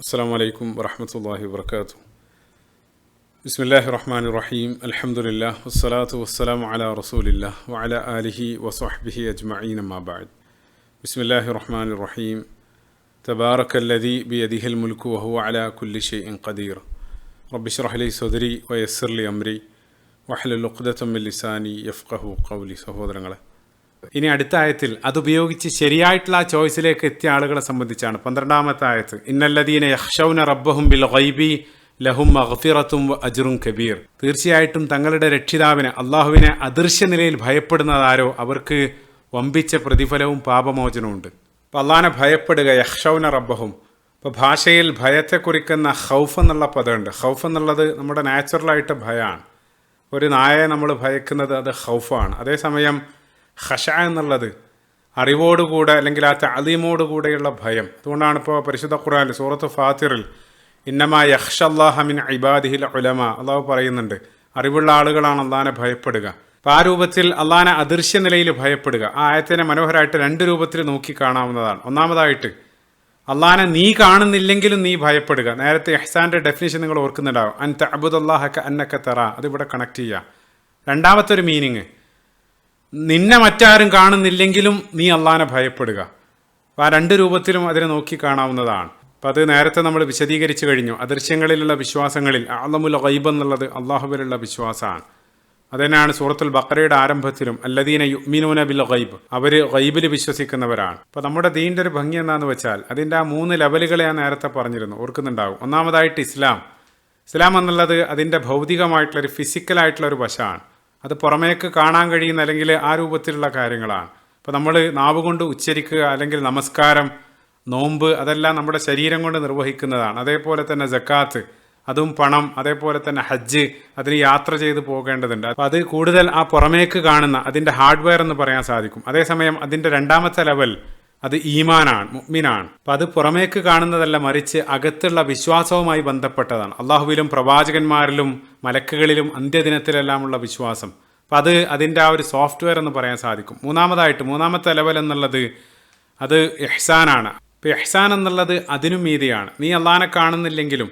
السلام عليكم ورحمة الله وبركاته بسم الله الرحمن الرحيم الحمد لله والصلاة والسلام على رسول الله وعلى آله وصحبه أجمعين ما بعد بسم الله الرحمن الرحيم تبارك الذي بيده الملك وهو على كل شيء قدير رب اشرح لي صدري ويسر لي أمري واحلل عقدة من لساني يفقه قولي സഹോദരങ്ങളെ ഇനി അടുത്ത ആയത്തിൽ അതുപയോഗിച്ച് ശരിയായിട്ടുള്ള ചോയ്സിലേക്ക് എത്തിയ ആളുകളെ സംബന്ധിച്ചാണ്. പന്ത്രണ്ടാമത്തെ ആയത്ത് ഇന്നല്ലദീന യഹ്ഷൗന റബ്ബഹും ബിൽ ഗൈബി ലഹും മഹഫിറത്തും അജുറും കബീർ. തീർച്ചയായിട്ടും തങ്ങളുടെ രക്ഷിതാവിനെ അള്ളാഹുവിനെ അദൃശ്യ നിലയിൽ ഭയപ്പെടുന്നതാരോ അവർക്ക് വമ്പിച്ച പ്രതിഫലവും പാപമോചനവും ഉണ്ട് അപ്പം അള്ളാഹിനെ ഭയപ്പെടുക യഹ്ഷൗന റബ്ബഹും. ഇപ്പോൾ ഭാഷയിൽ ഭയത്തെ കുറിക്കുന്ന ഹൗഫ് എന്നുള്ള പദമുണ്ട്. ഹൗഫ് എന്നുള്ളത് നമ്മുടെ നാച്ചുറലായിട്ട് ഭയമാണ് ഒരു നായയെ നമ്മൾ ഭയക്കുന്നത് അത് ഹൗഫാണ് അതേസമയം ഹഷ എന്നുള്ളത് അറിവോടുകൂടെ അല്ലെങ്കിൽ ആ താലീമോടുകൂടെയുള്ള ഭയം. അതുകൊണ്ടാണ് ഇപ്പോൾ പരിശുദ്ധ ഖുറാൻ സൂറത്ത് ഫാത്തിറിൽ ഇന്നമ യഹ്ഷ അള്ളാഹമിൻ ഇബാദിഹിൽ ഉലമ. അള്ളാഹു പറയുന്നുണ്ട് അറിവുള്ള ആളുകളാണ് അള്ളാഹാനെ ഭയപ്പെടുക. അപ്പോൾ ആ രൂപത്തിൽ അള്ളാഹാനെ അദൃശ്യ നിലയിൽ ഭയപ്പെടുക. ആ ആയത്തിനെ മനോഹരമായിട്ട് രണ്ട് രൂപത്തിൽ നോക്കി കാണാവുന്നതാണ്. ഒന്നാമതായിട്ട് അള്ളാഹാനെ നീ കാണുന്നില്ലെങ്കിലും നീ ഭയപ്പെടുക. നേരത്തെ എഹ്സാന്റെ ഡെഫിനേഷൻ നിങ്ങൾ ഓർക്കുന്നുണ്ടാവും. അൻ തബുദ് അള്ളാഹക്ക അന്നക്ക തറ. അതിവിടെ കണക്ട് ചെയ്യുക രണ്ടാമത്തെ ഒരു മീനിങ് നിന്നെ മറ്റാരും കാണുന്നില്ലെങ്കിലും നീ അള്ളാനെ ഭയപ്പെടുക. ആ രണ്ട് രൂപത്തിലും അതിനെ നോക്കി കാണാവുന്നതാണ്. അപ്പം അത് നേരത്തെ നമ്മൾ വിശദീകരിച്ചു കഴിഞ്ഞു. അദൃശ്യങ്ങളിലുള്ള വിശ്വാസങ്ങളിൽ ആലമുൽ ഗൈബ് എന്നുള്ളത് അള്ളാഹുവിലുള്ള വിശ്വാസമാണ്. അതന്നെയാണ് സൂറത്തുൽ ബക്കറയുടെ ആരംഭത്തിലും അല്ലദീന യുമിനൂന ബിൽ ഗൈബ്. അവർ ഗൈബിൽ വിശ്വസിക്കുന്നവരാണ്. അപ്പോൾ നമ്മുടെ ദീന്റെ ഒരു ഭംഗി എന്താണെന്ന് വെച്ചാൽ അതിന്റെ ആ മൂന്ന് ലെവലുകളെ ഞാൻ നേരത്തെ പറഞ്ഞിരുന്നു. ഓർക്കുന്നുണ്ടാവും. ഒന്നാമതായിട്ട് ഇസ്ലാം. ഇസ്ലാം എന്നുള്ളത് അതിന്റെ ഭൗതികമായിട്ടുള്ള ഒരു ഫിസിക്കലായിട്ടുള്ള ഒരു വശമാണ്. അത് പുറമേക്ക് കാണാൻ കഴിയുന്ന അല്ലെങ്കിൽ ആ രൂപത്തിലുള്ള കാര്യങ്ങളാണ്. അപ്പോൾ നമ്മൾ നാവ് കൊണ്ട് ഉച്ചരിക്കുക അല്ലെങ്കിൽ നമസ്കാരം നോമ്പ് അതെല്ലാം നമ്മുടെ ശരീരം കൊണ്ട് നിർവഹിക്കുന്നതാണ്. അതേപോലെ തന്നെ ജക്കാത്ത് അതും പണം അതേപോലെ തന്നെ ഹജ്ജ് അതിന് യാത്ര ചെയ്ത് പോകേണ്ടതുണ്ട്. അപ്പം അത് കൂടുതൽ ആ പുറമേക്ക് കാണുന്ന അതിന്റെ ഹാർഡ്വെയർ എന്ന് പറയാൻ സാധിക്കും. അതേസമയം അതിന്റെ രണ്ടാമത്തെ ലെവൽ അത് ഈമാനാണ് മുഗ്മിനാണ് അപ്പം അത് പുറമേക്ക് കാണുന്നതല്ല മറിച്ച് അകത്തുള്ള വിശ്വാസവുമായി ബന്ധപ്പെട്ടതാണ്. അള്ളാഹുവിലും പ്രവാചകന്മാരിലും മലക്കുകളിലും അന്ത്യദിനത്തിലെല്ലാമുള്ള വിശ്വാസം. അപ്പം അത് അതിന്റെ ആ ഒരു സോഫ്റ്റ്വെയർ എന്ന് പറയാൻ സാധിക്കും. മൂന്നാമതായിട്ട് മൂന്നാമത്തെ ലെവൽ എന്നുള്ളത് അത് എഹ്സാനാണ് ഇപ്പോൾ എഹ്സാൻ എന്നുള്ളത് അതിനും മീതിയാണ്. നീ അള്ളഹാനെ കാണുന്നില്ലെങ്കിലും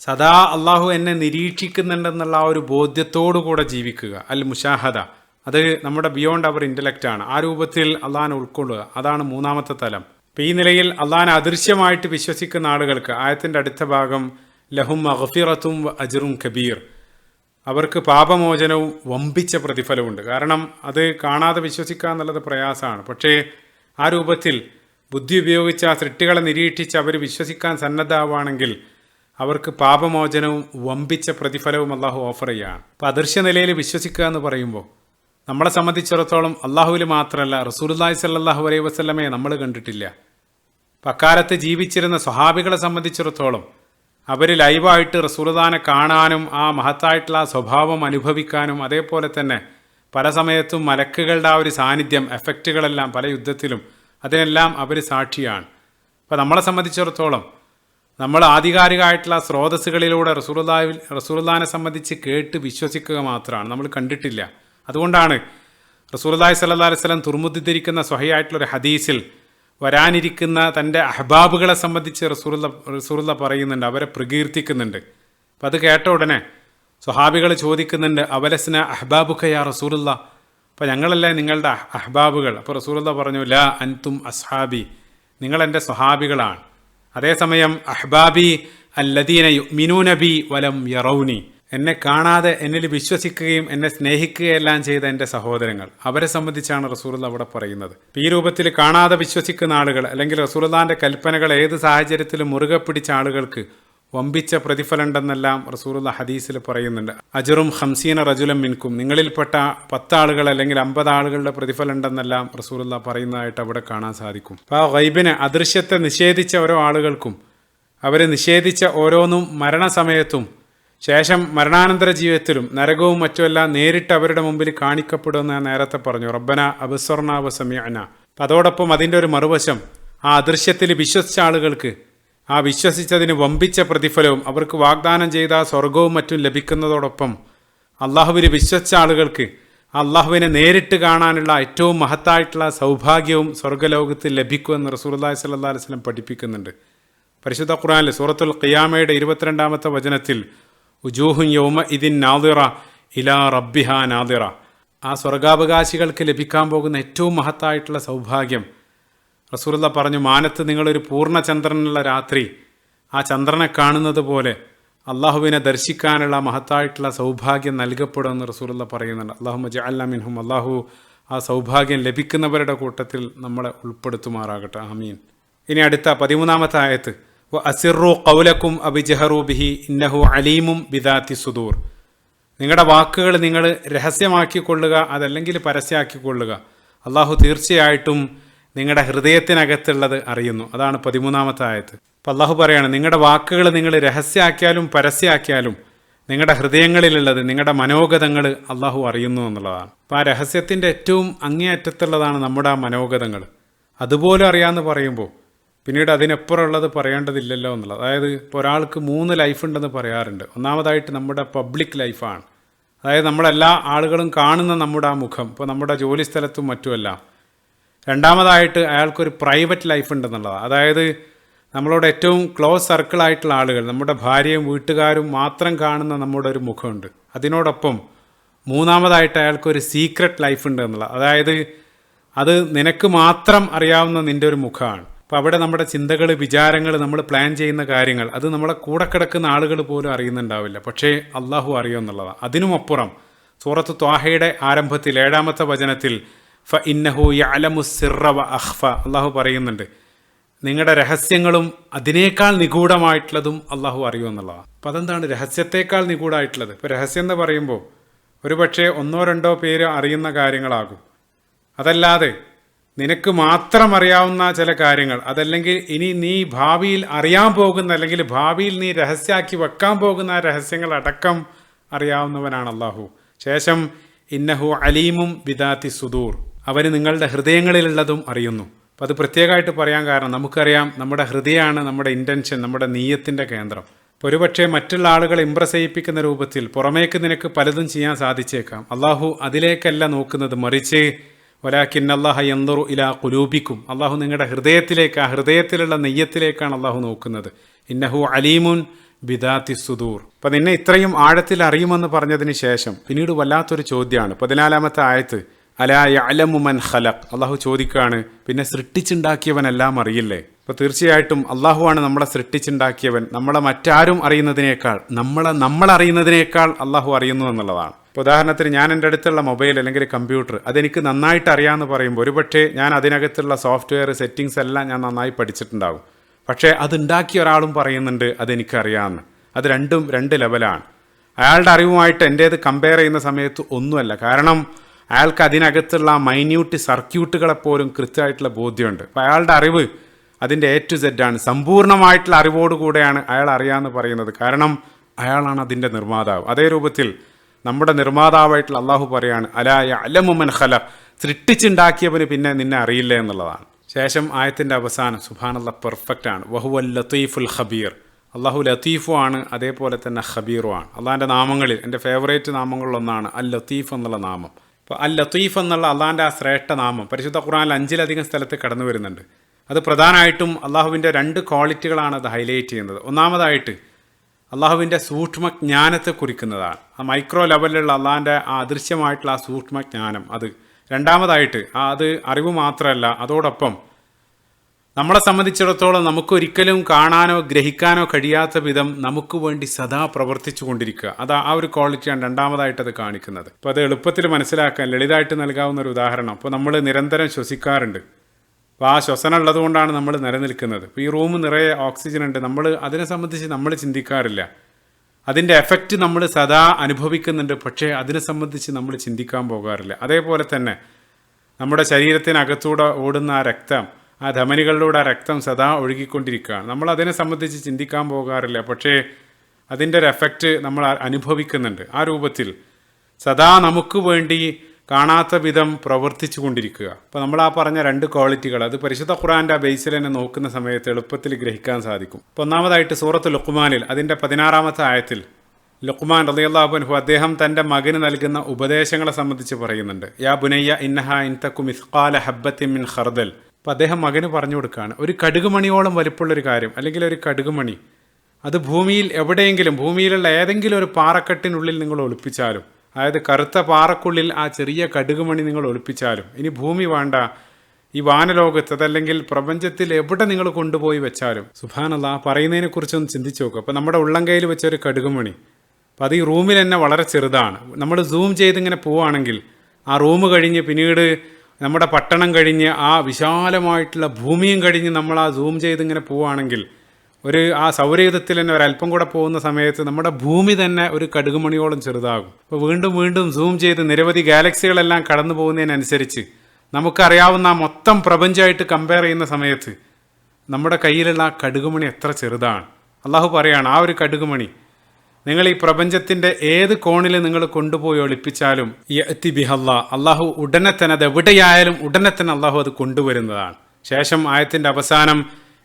സദാ അള്ളാഹു എന്നെ നിരീക്ഷിക്കുന്നുണ്ടെന്നുള്ള ആ ഒരു ബോധ്യത്തോടു കൂടെ ജീവിക്കുക. അൽ മുഷാഹദ. അത് നമ്മുടെ ബിയോണ്ട് അവർ ഇന്റലക്റ്റ് ആണ്. ആ രൂപത്തിൽ അള്ളാഹാനെ ഉൾക്കൊള്ളുക. അതാണ് മൂന്നാമത്തെ തലം. അപ്പം ഈ നിലയിൽ അള്ളാഹാനെ അദൃശ്യമായിട്ട് വിശ്വസിക്കുന്ന ആളുകൾക്ക് ആയത്തിന്റെ അടുത്ത ഭാഗം ലഹും അഹഫിറത്തും അജറും കബീർ. അവർക്ക് പാപമോചനവും വമ്പിച്ച പ്രതിഫലമുണ്ട് കാരണം അത് കാണാതെ വിശ്വസിക്കുക എന്നുള്ളത് പ്രയാസമാണ്. പക്ഷേ ആ രൂപത്തിൽ ബുദ്ധി ഉപയോഗിച്ച് ആ സൃഷ്ടികളെ നിരീക്ഷിച്ച് അവർ വിശ്വസിക്കാൻ സന്നദ്ധമാണെങ്കിൽ അവർക്ക് പാപമോചനവും വമ്പിച്ച പ്രതിഫലവും അള്ളാഹു ഓഫർ ചെയ്യുകയാണ്. അപ്പോൾ അദൃശ്യ നിലയിൽ വിശ്വസിക്കുക എന്ന് പറയുമ്പോൾ നമ്മളെ സംബന്ധിച്ചിടത്തോളം അള്ളാഹുവിൽ മാത്രമല്ല റസൂലുല്ലാഹി സല്ലാഹു അലൈഹി വസ്ലമയെ നമ്മൾ കണ്ടിട്ടില്ല. അപ്പം അക്കാലത്ത് ജീവിച്ചിരുന്ന സ്വഹാബികളെ സംബന്ധിച്ചിടത്തോളം അവർ ലൈവായിട്ട് റസൂലുദാനെ കാണാനും ആ മഹത്തായിട്ടുള്ള ആ സ്വഭാവം അനുഭവിക്കാനും അതേപോലെ തന്നെ പല സമയത്തും മലക്കുകളുടെ ആ ഒരു സാന്നിധ്യം എഫക്റ്റുകളെല്ലാം പല യുദ്ധത്തിലും അതിനെല്ലാം അവർ സാക്ഷിയാണ്. അപ്പോൾ നമ്മളെ സംബന്ധിച്ചിടത്തോളം നമ്മൾ ആധികാരികമായിട്ടുള്ള സ്രോതസ്സുകളിലൂടെ റസൂലുള്ളാഹി റസൂലുല്ലാനെ സംബന്ധിച്ച് കേട്ട് വിശ്വസിക്കുക മാത്രമാണ്. നമ്മൾ കണ്ടിട്ടില്ല. അതുകൊണ്ടാണ് റസൂലുള്ളാഹി സല്ലാ അലൈഹി തുർമുദ്ധരിക്കുന്ന സ്വഹയായിട്ടുള്ളൊരു ഹദീസിൽ വരാനിരിക്കുന്ന തന്റെ അഹ്ബാബുകളെ സംബന്ധിച്ച് റസൂറുള്ള റസൂറുള്ള പറയുന്നുണ്ട് അവരെ പ്രകീർത്തിക്കുന്നുണ്ട്. അപ്പം അത് കേട്ട ഉടനെ സ്വഹാബികൾ ചോദിക്കുന്നുണ്ട് അവലസ്ന അഹ്ബാബുഖയാ റസൂറുള്ള അപ്പം ഞങ്ങളല്ലേ നിങ്ങളുടെ അഹ്ബാബുകൾ? അപ്പോൾ റസൂറുള്ള പറഞ്ഞു ലാ അൻതും അസ്ഹാബി നിങ്ങളെന്റെ സ്വഹാബികളാണ്. അതേസമയം അഹ്ബാബി അല്ലദീന മിനുനബി വലം യറൗനി. എന്നെ കാണാതെ എന്നിൽ വിശ്വസിക്കുകയും എന്നെ സ്നേഹിക്കുകയെല്ലാം ചെയ്ത എന്റെ സഹോദരങ്ങൾ. അവരെ സംബന്ധിച്ചാണ് റസൂലുള്ള അവിടെ പറയുന്നത്. ഈ രൂപത്തിൽ കാണാതെ വിശ്വസിക്കുന്ന ആളുകൾ അല്ലെങ്കിൽ റസൂലുള്ളാന്റെ കൽപ്പനകൾ ഏത് സാഹചര്യത്തിലും മുറുകെ പിടിച്ച ആളുകൾക്ക് വമ്പിച്ച പ്രതിഫലമുണ്ടെന്നെല്ലാം റസൂലുള്ള ഹദീസിൽ പറയുന്നുണ്ട്. അജറും ഹംസീന റജുലം മിൻകും. നിങ്ങളിൽപ്പെട്ട പത്താളുകൾ അല്ലെങ്കിൽ അമ്പത് ആളുകളുടെ പ്രതിഫലമുണ്ടെന്നെല്ലാം റസൂലുള്ള പറയുന്നതായിട്ട് അവിടെ കാണാൻ സാധിക്കും. അപ്പോൾ ആ വൈബിനെ അദൃശ്യത്തെ നിഷേധിച്ച ഓരോ ആളുകൾക്കും അവരെ നിഷേധിച്ച ഓരോന്നും മരണസമയത്തും ശേഷം മരണാനന്തര ജീവിതത്തിലും നരകവും മറ്റുമെല്ലാം നേരിട്ട് അവരുടെ മുമ്പിൽ കാണിക്കപ്പെടുമെന്ന് നേരത്തെ പറഞ്ഞു. റബ്ബന അബസ്വർണ വസമിയന അതോടൊപ്പം അതിന്റെ ഒരു മറുവശം ആ അദൃശ്യത്തിൽ വിശ്വസിച്ച ആളുകൾക്ക് ആ വിശ്വസിച്ചതിന് വമ്പിച്ച പ്രതിഫലവും അവർക്ക് വാഗ്ദാനം ചെയ്ത സ്വർഗവും മറ്റും ലഭിക്കുന്നതോടൊപ്പം അള്ളാഹുവിന് വിശ്വസിച്ച ആളുകൾക്ക് അള്ളാഹുവിനെ നേരിട്ട് കാണാനുള്ള ഏറ്റവും മഹത്തായിട്ടുള്ള സൗഭാഗ്യവും സ്വർഗലോകത്തിൽ ലഭിക്കുമെന്ന് സ്വല്ലല്ലാഹി അലൈഹി വസല്ലം പഠിപ്പിക്കുന്നുണ്ട്. പരിശുദ്ധ ഖുറാനിൽ സൂറത്തുൽ ഖിയാമയുടെ ഇരുപത്തിരണ്ടാമത്തെ വചനത്തിൽ ഉജൂഹുൻ യൗമ ഇതിൻ നാദിറ ഇലാ റബ്ബിഹ നാദിറ. ആ സ്വർഗാവകാശികൾക്ക് ലഭിക്കാൻ പോകുന്ന ഏറ്റവും മഹത്തായിട്ടുള്ള സൗഭാഗ്യം. റസൂലുള്ള പറഞ്ഞു മാനത്ത് നിങ്ങളൊരു പൂർണ ചന്ദ്രനുള്ള രാത്രി. ആ ചന്ദ്രനെ കാണുന്നത് പോലെ അള്ളാഹുവിനെ ദർശിക്കാനുള്ള മഹത്തായിട്ടുള്ള സൗഭാഗ്യം നൽകപ്പെടുമെന്ന് റസൂലുള്ള പറയുന്നുണ്ട്. അള്ളാഹു മജ മിൻഹും. അള്ളാഹു ആ സൗഭാഗ്യം ലഭിക്കുന്നവരുടെ കൂട്ടത്തിൽ നമ്മളെ ഉൾപ്പെടുത്തുമാറാകട്ടെ. ആമീൻ. ഇനി അടുത്ത പതിമൂന്നാമത്തെ ആയത്ത്. അസിറു കൗലക്കും അബിജഹറു ബിഹി ഇന്നഹു അലീമും ബിദാത്തി സുദൂർ. നിങ്ങളുടെ വാക്കുകൾ നിങ്ങൾ രഹസ്യമാക്കിക്കൊള്ളുക അതല്ലെങ്കിൽ പരസ്യമാക്കിക്കൊള്ളുക അള്ളാഹു തീർച്ചയായിട്ടും നിങ്ങളുടെ ഹൃദയത്തിനകത്തുള്ളത് അറിയുന്നു. അതാണ് പതിമൂന്നാമത്തെ ആയത്ത്. അപ്പം അള്ളാഹു പറയാണ് നിങ്ങളുടെ വാക്കുകൾ നിങ്ങൾ രഹസ്യമാക്കിയാലും പരസ്യമാക്കിയാലും നിങ്ങളുടെ ഹൃദയങ്ങളിലുള്ളത് നിങ്ങളുടെ മനോഗതങ്ങൾ അള്ളാഹു അറിയുന്നു എന്നുള്ളതാണ്. അപ്പോൾ ആ രഹസ്യത്തിന്റെ ഏറ്റവും അങ്ങേയറ്റത്തുള്ളതാണ് നമ്മുടെ ആ മനോഗതങ്ങൾ. അതുപോലെ അറിയാമെന്ന് പറയുമ്പോൾ പിന്നീട് അതിനപ്പുറമുള്ളത് പറയേണ്ടതില്ലല്ലോ എന്നുള്ളത്. അതായത് ഇപ്പോൾ ഒരാൾക്ക് മൂന്ന് ലൈഫ് ഉണ്ടെന്ന് പറയാറുണ്ട്. ഒന്നാമതായിട്ട് നമ്മുടെ പബ്ലിക് ലൈഫാണ് അതായത് നമ്മളെല്ലാ ആളുകളും കാണുന്ന നമ്മുടെ ആ മുഖം. ഇപ്പോൾ നമ്മുടെ ജോലി സ്ഥലത്തും മറ്റുമെല്ലാം. രണ്ടാമതായിട്ട് അയാൾക്കൊരു പ്രൈവറ്റ് ലൈഫ് ഉണ്ടെന്നുള്ളതാണ് അതായത് നമ്മളോട് ഏറ്റവും ക്ലോസ് സർക്കിളായിട്ടുള്ള ആളുകൾ നമ്മുടെ ഭാര്യയും വീട്ടുകാരും മാത്രം കാണുന്ന നമ്മുടെ ഒരു മുഖമുണ്ട്. അതിനോടൊപ്പം മൂന്നാമതായിട്ട് അയാൾക്കൊരു സീക്രട്ട് ലൈഫ് ഉണ്ട് എന്നുള്ളത്. അതായത് അത് നിനക്ക് മാത്രം അറിയാവുന്ന നിന്റെ ഒരു മുഖമാണ്. അപ്പോൾ അവിടെ നമ്മുടെ ചിന്തകൾ വിചാരങ്ങൾ നമ്മൾ പ്ലാൻ ചെയ്യുന്ന കാര്യങ്ങൾ അത് നമ്മളെ കൂടെ കിടക്കുന്ന ആളുകൾ പോലും അറിയുന്നുണ്ടാവില്ല. പക്ഷേ അള്ളാഹു അറിയുമെന്നുള്ളതാണ് അതിനുമപ്പുറം സൂറത്ത് ത്വാഹയുടെ ആരംഭത്തിൽ ഏഴാമത്തെ വചനത്തിൽ ഫ ഇന്നഹു യാലമു സിറവ അഹ്ഫ അള്ളാഹു പറയുന്നുണ്ട്. നിങ്ങളുടെ രഹസ്യങ്ങളും അതിനേക്കാൾ നിഗൂഢമായിട്ടുള്ളതും അള്ളാഹു അറിയുമെന്നുള്ളതാണ് അപ്പം അതെന്താണ് രഹസ്യത്തേക്കാൾ നിഗൂഢമായിട്ടുള്ളത്? ഇപ്പോൾ രഹസ്യം എന്ന് പറയുമ്പോൾ ഒരുപക്ഷെ ഒന്നോ രണ്ടോ പേര് അറിയുന്ന കാര്യങ്ങളാകും. അതല്ലാതെ നിനക്ക് മാത്രം അറിയാവുന്ന ചില കാര്യങ്ങൾ. അതല്ലെങ്കിൽ ഇനി നീ ഭാവിയിൽ അറിയാൻ പോകുന്ന അല്ലെങ്കിൽ ഭാവിയിൽ നീ രഹസ്യാക്കി വെക്കാൻ പോകുന്ന രഹസ്യങ്ങൾ അടക്കം അറിയാവുന്നവനാണ് അള്ളാഹു. ശേഷം ഇന്നഹു അലീമും ബിദാത്തി സുദൂർ. അവന് നിങ്ങളുടെ ഹൃദയങ്ങളിലുള്ളതും അറിയുന്നു. അപ്പം അത് പ്രത്യേകമായിട്ട് പറയാൻ കാരണം നമുക്കറിയാം നമ്മുടെ ഹൃദയമാണ് നമ്മുടെ ഇന്റൻഷൻ നമ്മുടെ നീയത്തിന്റെ കേന്ദ്രം. ഇപ്പോൾ ഒരുപക്ഷെ മറ്റുള്ള ആളുകളെ ഇമ്പ്രസ് ചെയ്യിപ്പിക്കുന്ന രൂപത്തിൽ പുറമേക്ക് നിനക്ക് പലതും ചെയ്യാൻ സാധിച്ചേക്കാം. അള്ളാഹു അതിലേക്കല്ല നോക്കുന്നത്. മറിച്ച് ഒലാക്കിൻ അള്ളാഹ എന്തറു ഇലാ കുലൂബിക്കും അള്ളാഹു നിങ്ങളുടെ ഹൃദയത്തിലേക്ക് ആ ഹൃദയത്തിലുള്ള നെയ്യത്തിലേക്കാണ് അള്ളാഹു നോക്കുന്നത്. ഇന്നഹു അലീമുൻ ബിദാത്തി സുദൂർ. അപ്പം നിന്നെ ഇത്രയും ആഴത്തിൽ അറിയുമെന്ന് പറഞ്ഞതിന് ശേഷം പിന്നീട് വല്ലാത്തൊരു ചോദ്യമാണ്. പതിനാലാമത്തെ ആയത്ത് അലായ യഅലമുമൻ ഖലഖ്. അള്ളാഹു ചോദിക്കുകയാണ് പിന്നെ സൃഷ്ടിച്ചുണ്ടാക്കിയവനെല്ലാം അറിയില്ലേ? അപ്പോൾ തീർച്ചയായിട്ടും അള്ളാഹുവാണ് നമ്മളെ സൃഷ്ടിച്ചുണ്ടാക്കിയവൻ. നമ്മളെ മറ്റാരും അറിയുന്നതിനേക്കാൾ നമ്മളെ നമ്മൾ അറിയുന്നതിനേക്കാൾ അള്ളാഹു അറിയുന്നു എന്നുള്ളതാണ്. ഇപ്പോൾ ഉദാഹരണത്തിന് ഞാൻ എന്റെ അടുത്തുള്ള മൊബൈൽ അല്ലെങ്കിൽ കമ്പ്യൂട്ടർ അതെനിക്ക് നന്നായിട്ട് അറിയാമെന്ന് പറയുമ്പോൾ ഒരുപക്ഷെ ഞാൻ അതിനകത്തുള്ള സോഫ്റ്റ്വെയർ സെറ്റിങ്സ് എല്ലാം ഞാൻ നന്നായി പഠിച്ചിട്ടുണ്ടാകും പക്ഷേ അതുണ്ടാക്കിയ ഒരാളും പറയുന്നുണ്ട് അതെനിക്കറിയാമെന്ന്. അത് രണ്ടും രണ്ട് ലെവലാണ്. അയാളുടെ അറിവുമായിട്ട് എന്റേത് കമ്പയർ ചെയ്യുന്ന സമയത്ത് ഒന്നുമല്ല. കാരണം അയാൾക്ക് അതിനകത്തുള്ള മൈന്യൂട്ട് മൈന്യൂട്ട് സർക്യൂട്ടുകളെപ്പോലും കൃത്യമായിട്ടുള്ള ബോധ്യമുണ്ട്. അപ്പോൾ അയാളുടെ അറിവ് അതിന്റെ എ ടു ആണ്. സമ്പൂർണമായിട്ടുള്ള അറിവോടുകൂടെയാണ് അയാൾ അറിയാമെന്ന് പറയുന്നത്. കാരണം അയാളാണ് അതിന്റെ നിർമ്മാതാവ്. അതേ രൂപത്തിൽ നമ്മുടെ നിർമ്മാതാവായിട്ടുള്ള അള്ളാഹു പറയാണ് അലായ അലമുമൻ ഖല സൃഷ്ടിച്ചുണ്ടാക്കിയവന് പിന്നെ നിന്നെ അറിയില്ല എന്നുള്ളതാണ്. ശേഷം ആയത്തിന്റെ അവസാനം സുബാനുള്ള പെർഫെക്റ്റ് ആണ്. വഹുവൽ ലത്തീഫുൽ ഖബീർ. അള്ളാഹു ലത്തീഫു ആണ് അതേപോലെ തന്നെ ഖബീറും ആണ്. അള്ളാഹിന്റെ നാമങ്ങളിൽ എന്റെ ഫേവറേറ്റ് നാമങ്ങളിലൊന്നാണ് അൽ ലത്തീഫ് എന്നുള്ള നാമം. ഇപ്പോൾ അൽ ലത്തീഫ് എന്നുള്ള അള്ളാഹിന്റെ ആ ശ്രേഷ്ഠ നാമം പരിശുദ്ധ ഖുറാനിൽ അഞ്ചിലധികം സ്ഥലത്ത് കടന്നു വരുന്നുണ്ട് അത് പ്രധാനമായിട്ടും അള്ളാഹുവിന്റെ രണ്ട് ക്വാളിറ്റികളാണ് അത് ഹൈലൈറ്റ് ചെയ്യുന്നത്. ഒന്നാമതായിട്ട് അള്ളാഹുവിന്റെ സൂക്ഷ്മ ജ്ഞാനത്തെ കുറിക്കുന്നതാണ്. ആ മൈക്രോ ലെവലിലുള്ള അള്ളാഹിന്റെ ആ അദൃശ്യമായിട്ടുള്ള ആ സൂക്ഷ്മ ജ്ഞാനം അത്. രണ്ടാമതായിട്ട് ആ അത് അറിവ് മാത്രമല്ല അതോടൊപ്പം നമ്മളെ സംബന്ധിച്ചിടത്തോളം നമുക്കൊരിക്കലും കാണാനോ ഗ്രഹിക്കാനോ കഴിയാത്ത വിധം നമുക്ക് വേണ്ടി സദാ പ്രവർത്തിച്ചു കൊണ്ടിരിക്കുക. അത് ആ ഒരു ക്വാളിറ്റിയാണ് രണ്ടാമതായിട്ട് അത് കാണിക്കുന്നത്. അപ്പോൾ അത് എളുപ്പത്തിൽ മനസ്സിലാക്കാൻ ലളിതമായിട്ട് നൽകാവുന്ന ഒരു ഉദാഹരണം. അപ്പോൾ നമ്മൾ നിരന്തരം ശ്വസിക്കാറുണ്ട്. അപ്പോൾ ആ ശ്വസനം ഉള്ളതുകൊണ്ടാണ് നമ്മൾ നിലനിൽക്കുന്നത്. ഇപ്പോൾ ഈ റൂം നിറയെ ഓക്സിജൻ ഉണ്ട്. നമ്മൾ അതിനെ സംബന്ധിച്ച് നമ്മൾ ചിന്തിക്കാറില്ല. അതിന്റെ എഫക്റ്റ് നമ്മൾ സദാ അനുഭവിക്കുന്നുണ്ട്. പക്ഷേ അതിനെ സംബന്ധിച്ച് നമ്മൾ ചിന്തിക്കാൻ പോകാറില്ല. അതേപോലെ തന്നെ നമ്മുടെ ശരീരത്തിനകത്തൂടെ ഓടുന്ന ആ രക്തം ആ ധമനികളിലൂടെ ആ രക്തം സദാ ഒഴുകിക്കൊണ്ടിരിക്കുകയാണ്. നമ്മൾ അതിനെ സംബന്ധിച്ച് ചിന്തിക്കാൻ പോകാറില്ല. പക്ഷേ അതിന്റെ ഒരു എഫക്റ്റ് നമ്മൾ അനുഭവിക്കുന്നുണ്ട്. ആ രൂപത്തിൽ സദാ നമുക്ക് വേണ്ടി കാണാത്ത വിധം പ്രവർത്തിച്ചു കൊണ്ടിരിക്കുക. അപ്പോൾ നമ്മൾ ആ പറഞ്ഞ രണ്ട് ക്വാളിറ്റികൾ അത് പരിശുദ്ധ ഖുറാന്റെ ബേസിൽ തന്നെ നോക്കുന്ന സമയത്ത് എളുപ്പത്തിൽ ഗ്രഹിക്കാൻ സാധിക്കും. ഒന്നാമതായിട്ട് സൂറത്ത് ലുക്കുമാനിൽ അതിന്റെ പതിനാറാമത്തെ ആയത്തിൽ ലുക്മാൻ റളിയല്ലാഹുൻഹു അദ്ദേഹം തന്റെ മകന് നൽകുന്ന ഉപദേശങ്ങളെ സംബന്ധിച്ച് പറയുന്നുണ്ട്. യാ ബുനയ്യ ഇന്നഹ ഇൻതക്കു മിസ്കാല ഹബ്ബത്തി മിൻ ഖർദൽ. അപ്പം അദ്ദേഹം മകന് പറഞ്ഞു കൊടുക്കുകയാണ് ഒരു കടുകുമണിയോളം വലിപ്പമുള്ളൊരു കാര്യം അല്ലെങ്കിൽ ഒരു കടുകുമണി അത് ഭൂമിയിൽ എവിടെയെങ്കിലും ഭൂമിയിലുള്ള ഏതെങ്കിലും ഒരു പാറക്കെട്ടിനുള്ളിൽ നിങ്ങൾ ഒളിപ്പിച്ചാലും അതായത് കറുത്ത പാറക്കുള്ളിൽ ആ ചെറിയ കടുകുമണി നിങ്ങൾ ഒളിപ്പിച്ചാലും ഇനി ഭൂമി വേണ്ട ഈ വാനലോകത്ത് അതല്ലെങ്കിൽ പ്രപഞ്ചത്തിൽ എവിടെ നിങ്ങൾ കൊണ്ടുപോയി വെച്ചാലും സുഭാനല്ല പറയുന്നതിനെ കുറിച്ചൊന്ന് ചിന്തിച്ചു നോക്കുക അപ്പോൾ നമ്മുടെ ഉള്ളംകൈയിൽ വെച്ച ഒരു കടുകുമണി. അപ്പോൾ അത് ഈ റൂമിൽ തന്നെ വളരെ ചെറുതാണ്. നമ്മൾ സൂം ചെയ്ത് ഇങ്ങനെ പോവുകയാണെങ്കിൽ ആ റൂം കഴിഞ്ഞ് പിന്നീട് നമ്മുടെ പട്ടണം കഴിഞ്ഞ് ആ വിശാലമായിട്ടുള്ള ഭൂമിയും കഴിഞ്ഞ് നമ്മൾ ആ സൂം ചെയ്ത് ഇങ്ങനെ പോവുകയാണെങ്കിൽ ഒരു ആ സൗരയുധത്തിൽ തന്നെ ഒരല്പം കൂടെ പോകുന്ന സമയത്ത് നമ്മുടെ ഭൂമി തന്നെ ഒരു കടുകുമണിയോളം ചെറുതാകും. അപ്പോൾ വീണ്ടും വീണ്ടും സൂം ചെയ്ത് നിരവധി ഗാലക്സികളെല്ലാം കടന്നു പോകുന്നതിനനുസരിച്ച് നമുക്കറിയാവുന്ന ആ മൊത്തം പ്രപഞ്ചമായിട്ട് കമ്പയർ ചെയ്യുന്ന സമയത്ത് നമ്മുടെ കയ്യിലുള്ള ആ കടുകുമണി എത്ര ചെറുതാണ്. അള്ളാഹു പറയാണ് ആ ഒരു കടുകുമണി നിങ്ങൾ ഈ പ്രപഞ്ചത്തിന്റെ ഏത് കോണിൽ നിങ്ങൾ കൊണ്ടുപോയി ഒളിപ്പിച്ചാലും എത്തി ബിഹല്ല അള്ളാഹു ഉടനെ തന്നെ അത് എവിടെയായാലും ഉടനെ തന്നെ അള്ളാഹു അത് കൊണ്ടുവരുന്നതാണ്. ശേഷം ആയത്തിന്റെ അവസാനം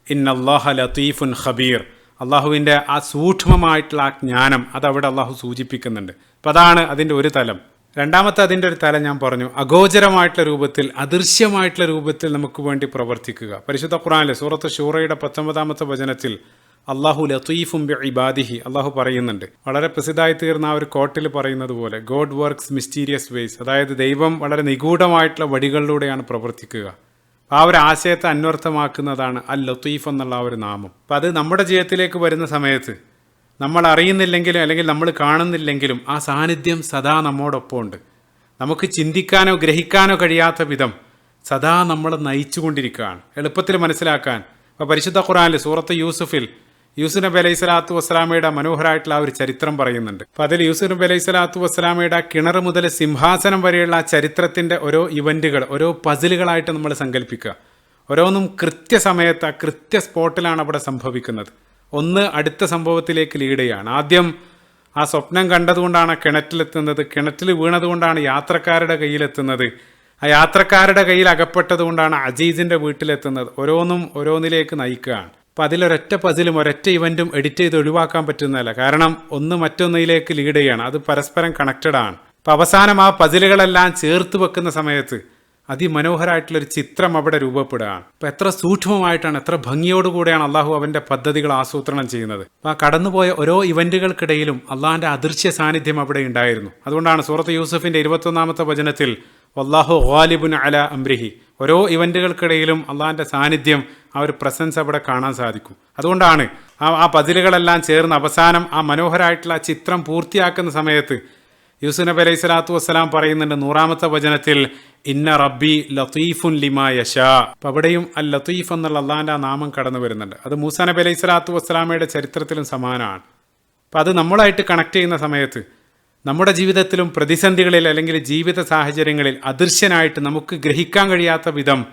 ഇന്നല്ലാഹ ലത്തീഫുൻ ഖബീർ. അള്ളാഹുവിന്റെ ആ സൂക്ഷ്മമായിട്ടുള്ള ആ ജ്ഞാനം അത് അവിടെ അള്ളാഹു സൂചിപ്പിക്കുന്നുണ്ട്. അപ്പം അതാണ് അതിന്റെ ഒരു തലം. രണ്ടാമത്തെ അതിന്റെ ഒരു തലം ഞാൻ പറഞ്ഞു അഗോചരമായിട്ടുള്ള രൂപത്തിൽ അദൃശ്യമായിട്ടുള്ള രൂപത്തിൽ നമുക്ക് വേണ്ടി പ്രവർത്തിക്കുക. പരിശുദ്ധ ഖുറാനിലെ സൂറത്ത് ഷൂറയുടെ പത്തൊമ്പതാമത്തെ വചനത്തിൽ അള്ളാഹു ലത്തീഫും ബി ഇബാദിഹി അള്ളാഹു പറയുന്നുണ്ട്. വളരെ പ്രസിദ്ധമായി തീർന്ന ആ ഒരു കോട്ടിൽ പറയുന്നത് പോലെ ഗോഡ് വർക്ക്സ് മിസ്റ്റീരിയസ് വേസ്. അതായത് ദൈവം വളരെ നിഗൂഢമായിട്ടുള്ള വടികളിലൂടെയാണ് പ്രവർത്തിക്കുക. ആ ഒരു ആശയത്തെ അന്വർത്ഥമാക്കുന്നതാണ് അൽ ലത്തീഫ് എന്നുള്ള ആ ഒരു നാമം. അപ്പം അത് നമ്മുടെ ജീവിതത്തിലേക്ക് വരുന്ന സമയത്ത് നമ്മൾ അറിയുന്നില്ലെങ്കിലും അല്ലെങ്കിൽ നമ്മൾ കാണുന്നില്ലെങ്കിലും ആ സാന്നിധ്യം സദാ നമ്മോടൊപ്പം ഉണ്ട് നമുക്ക് ചിന്തിക്കാനോ ഗ്രഹിക്കാനോ കഴിയാത്ത വിധം സദാ നമ്മൾ നയിച്ചുകൊണ്ടിരിക്കുകയാണ്. എളുപ്പത്തിൽ മനസ്സിലാക്കാൻ. അപ്പോൾ പരിശുദ്ധ ഖുറാനിൽ സൂറത്ത് യൂസുഫിൽ യൂസുഫ് നബി അലൈഹി സ്വലാത്തു വസ്സലാമയുടെ മനോഹരമായിട്ടുള്ള ആ ഒരു ചരിത്രം പറയുന്നുണ്ട്. അപ്പം അതിൽ യൂസുഫ് നബി അലൈഹി സ്വലാത്തു വസ്സലാമയുടെ കിണർ മുതൽ സിംഹാസനം വരെയുള്ള ആ ഓരോ ഇവന്റുകൾ ഓരോ പസിലുകളായിട്ട് നമ്മൾ സങ്കല്പിക്കുക. ഓരോന്നും കൃത്യസമയത്ത് ആ കൃത്യ സ്പോട്ടിലാണ് അവിടെ സംഭവിക്കുന്നത്. ഒന്ന് അടുത്ത സംഭവത്തിലേക്ക് ലീഡ് ചെയ്യാണ് ആദ്യം ആ സ്വപ്നം കണ്ടതുകൊണ്ടാണ് കിണറ്റിലെത്തുന്നത്. കിണറ്റിൽ വീണതുകൊണ്ടാണ് യാത്രക്കാരുടെ കയ്യിലെത്തുന്നത്. ആ യാത്രക്കാരുടെ കയ്യിൽ അകപ്പെട്ടതുകൊണ്ടാണ് അജീസിന്റെ വീട്ടിലെത്തുന്നത്. ഓരോന്നും ഓരോന്നിലേക്ക് നയിക്കുകയാണ്. അപ്പം അതിലൊരൊറ്റ പസിലും ഒരൊറ്റ ഇവന്റും എഡിറ്റ് ചെയ്ത് ഒഴിവാക്കാൻ പറ്റുന്നതല്ല. കാരണം ഒന്ന് മറ്റൊന്നിലേക്ക് ലീഡ് ചെയ്യണം. അത് പരസ്പരം കണക്റ്റഡ് ആണ്. അപ്പം അവസാനം ആ പസിലുകളെല്ലാം ചേർത്ത് വെക്കുന്ന സമയത്ത് അതിമനോഹരമായിട്ടുള്ളൊരു ചിത്രം അവിടെ രൂപപ്പെടുകയാണ്. അപ്പം എത്ര സൂക്ഷ്മമായിട്ടാണ് എത്ര ഭംഗിയോടുകൂടെയാണ് അള്ളാഹു അവന്റെ പദ്ധതികൾ ആസൂത്രണം ചെയ്യുന്നത്. അപ്പം ആ കടന്നുപോയ ഓരോ ഇവന്റുകൾക്കിടയിലും അള്ളാഹിന്റെ അദൃശ്യ സാന്നിധ്യം അവിടെ ഉണ്ടായിരുന്നു. അതുകൊണ്ടാണ് സൂറത്ത് യൂസഫിന്റെ ഇരുപത്തൊന്നാമത്തെ വചനത്തിൽ വല്ലാഹു ഖാലിബുൻ അല അംരിഹി. ഓരോ ഇവന്റുകൾക്കിടയിലും അള്ളാഹിന്റെ സാന്നിധ്യം ആ ഒരു പ്രസൻസ് അവിടെ കാണാൻ സാധിക്കും. അതുകൊണ്ടാണ് ആ ആ പതിലുകളെല്ലാം ചേർന്ന് അവസാനം ആ മനോഹരമായിട്ടുള്ള ആ ചിത്രം പൂർത്തിയാക്കുന്ന സമയത്ത് യൂസുഫ് നബി അലൈഹി സ്വലാത്തു വസ്സലാം പറയുന്നുണ്ട് നൂറാമത്തെ വചനത്തിൽ ഇന്ന റബ്ബി ലത്തീഫുൻ ലിമാ യഷ അപ്പം അവിടെയും അൽ ലത്തീഫ് എന്നുള്ള അള്ളാഹിന്റെ ആ നാമം കടന്നു വരുന്നുണ്ട്. അത് മൂസ നബി അലൈഹി സ്വലാത്തു വസ്സലാമയുടെ ചരിത്രത്തിലും സമാനമാണ്. അപ്പം അത് നമ്മളായിട്ട് കണക്ട് ചെയ്യുന്ന സമയത്ത് നമ്മുടെ ജീവിതത്തിലും പ്രതിസന്ധികളിൽ അല്ലെങ്കിൽ ജീവിത സാഹചര്യങ്ങളിൽ അദൃശ്യനായിട്ട് നമുക്ക് ഗ്രഹിക്കാൻ കഴിയാത്ത വിധം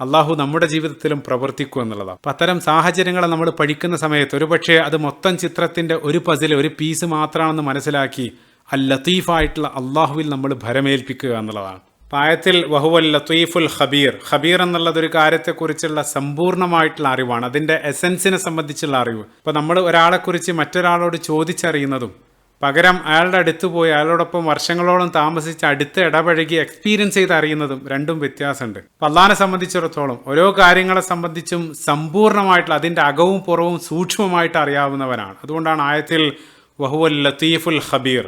അള്ളാഹു നമ്മുടെ ജീവിതത്തിലും പ്രവർത്തിക്കും എന്നുള്ളതാണ്. അപ്പം അത്തരം സാഹചര്യങ്ങളെ നമ്മൾ പഠിക്കുന്ന സമയത്ത് ഒരുപക്ഷെ അത് മൊത്തം ചിത്രത്തിന്റെ ഒരു പസിൽ ഒരു പീസ് മാത്രമാണെന്ന് മനസ്സിലാക്കി അൽ ലത്തീഫായിട്ടുള്ള അള്ളാഹുവിൽ നമ്മൾ ഭരമേൽപ്പിക്കുക എന്നുള്ളതാണ്. പായത്തിൽ വഹുവൽ ലത്തീഫുൽ ഖബീർ. ഖബീർ എന്നുള്ളത് ഒരു കാര്യത്തെക്കുറിച്ചുള്ള സമ്പൂർണമായിട്ടുള്ള അറിവാണ്. അതിന്റെ എസെൻസിനെ സംബന്ധിച്ചുള്ള അറിവ്. ഇപ്പോൾ നമ്മൾ ഒരാളെക്കുറിച്ച് മറ്റൊരാളോട് ചോദിച്ചറിയുന്നതും പകരം അയാളുടെ അടുത്ത് പോയി അയാളോടൊപ്പം വർഷങ്ങളോളം താമസിച്ച് അടുത്ത് ഇടപഴകി എക്സ്പീരിയൻസ് ചെയ്ത് അറിയുന്നതും രണ്ടും വ്യത്യാസമുണ്ട്. പല്ലാനെ സംബന്ധിച്ചിടത്തോളം ഓരോ കാര്യങ്ങളെ സംബന്ധിച്ചും സമ്പൂർണമായിട്ടുള്ള അതിന്റെ അകവും പുറവും സൂക്ഷ്മമായിട്ട് അറിയാവുന്നവനാണ്. അതുകൊണ്ടാണ് ആയത്തിൽ വഹുവൽ ലത്തീഫുൽ ഖബീർ.